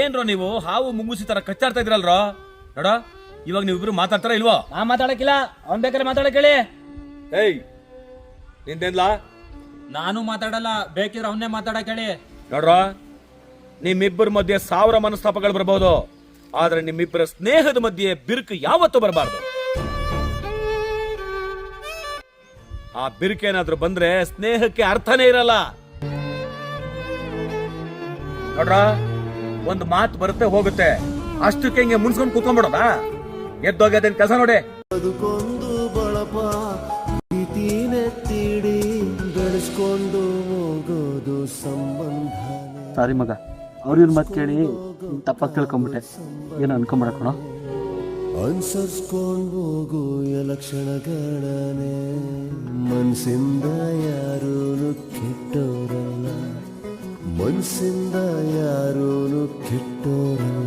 ಏನ್ರೋ ನೀವು? ಹಾವು ಮುಂಗುಸಿ ತರ ಕಚ್ಚಾಡ್ತಾ ಇದ್ರಲ್ರೋ? ನೋಡ ಇವಾಗ ನೀವಿಬ್ರು ಮಾತಾಡ್ತಾರ ಇಲ್ವೋ? ನಾ ಮಾತಾಡಕ್ಕಿಲ್ಲ. ಅವ್ನ್ ಬೇಕಾದ್ರೆ ಮಾತಾಡಕ್ ಹೇಳಿ ಏಯ್ ನಿಂದೇನ್ಲ ನಾನು ಮಾತಾಡಲ್ಲ ಬೇಕಿದ್ರೆ ಅವನ್ನೇ ಮಾತಾಡಕ್ ಹೇಳಿ ನೋಡ್ರ ನಿಮ್ಮಿಬ್ಬರ ಮಧ್ಯೆ ಸಾವಿರ ಮನಸ್ತಾಪಗಳು ಬರಬಹುದು ಆದ್ರೆ ನಿಮ್ಮಿಬ್ಬರ ಸ್ನೇಹದ ಮಧ್ಯೆ ಬಿರುಕು ಯಾವತ್ತೂ ಬರಬಾರ್ದು. ಆ ಬಿರುಕೇನಾದ್ರೂ ಬಂದ್ರೆ ಸ್ನೇಹಕ್ಕೆ ಅರ್ಥನೇ ಇರಲ್ಲ. ನೋಡ್ರ ಒಂದು ಮಾತು ಬರುತ್ತೆ ಹೋಗುತ್ತೆ. ಅಷ್ಟಕ್ಕೆ ಹಿಂಗೆ ಮುನ್ಸ್ಕೊಂಡು ಎದ್ದೋಗಿ ಎದ್ದೋಗ್ಯದೇನ್ ಕೆಲಸ ನೋಡಿ. ಬದುಕೊಂದು ಬಳಪ ಪ್ರೀತಿನೆತ್ತಿಡಿ ಬೆಳೆಸ್ಕೊಂಡು ಹೋಗೋದು ಸಂಬಂಧ ಸಾರಿ ಮಗ ಅವ್ರ ಇವ್ರ ಮಾತು ಕೇಳಿ ತಪ್ಪಾಗಿ ತಿಳ್ಕೊಂಬಿಟ್ಟೆ. ಏನು ಅನ್ಕೊಂಬೇಡ ಕಣೋ. ಅನ್ಸರ್ಸ್ಕೊಂಡು ಹೋಗು ಲಕ್ಷಣಗಳನೆ ಮನ್ಸಿಂದ ಯಾರು ಕೆಟ್ಟೋರಲ್ಲ ಮನ್ಸಿಂದ ಯಾರೂ ಕೆಟ್ಟೋರಲ್ಲ